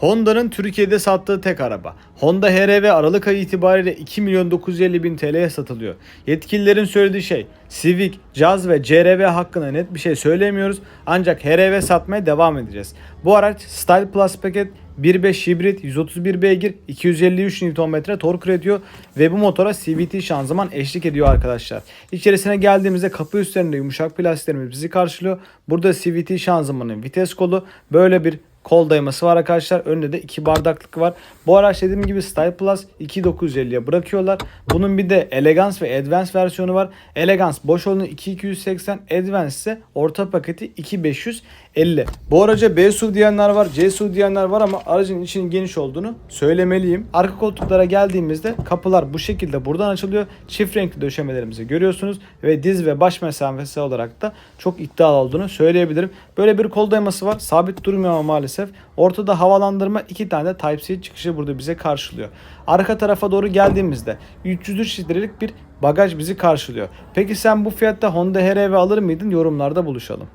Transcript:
Honda'nın Türkiye'de sattığı tek araba. Honda HR-V Aralık ayı itibariyle 2 milyon 950 bin TL'ye satılıyor. Yetkililerin söylediği şey Civic, Jazz ve CR-V hakkında net bir şey söylemiyoruz ancak HR-V satmaya devam edeceğiz. Bu araç Style Plus paket 1.5 hibrit 131 beygir 253 Nm tork üretiyor ve bu motora CVT şanzıman eşlik ediyor arkadaşlar. İçerisine geldiğimizde kapı üstlerinde yumuşak plastiklerimiz bizi karşılıyor. Burada CVT şanzımanın vites kolu böyle bir kol dayaması var arkadaşlar. Önünde de iki bardaklık var. Bu araç dediğim gibi Style Plus 2950'ye bırakıyorlar. Bunun bir de Elegance ve Advance versiyonu var. Elegance boş olanı 2280, Advance ise orta paketi 2550. Bu araca B SUV diyenler var, C SUV diyenler var ama aracın içinin geniş olduğunu söylemeliyim. Arka koltuklara geldiğimizde kapılar bu şekilde buradan açılıyor. Çift renkli döşemelerimizi görüyorsunuz ve diz ve baş mesafesi olarak da çok iddialı olduğunu söyleyebilirim. Böyle bir kol dayaması var. Sabit durmuyor ama maalesef. Ortada havalandırma iki tane Type-C çıkışı burada bize karşılıyor. Arka tarafa doğru geldiğimizde 303 litrelik bir bagaj bizi karşılıyor. Peki sen bu fiyatta Honda HR-V alır mıydın? Yorumlarda buluşalım.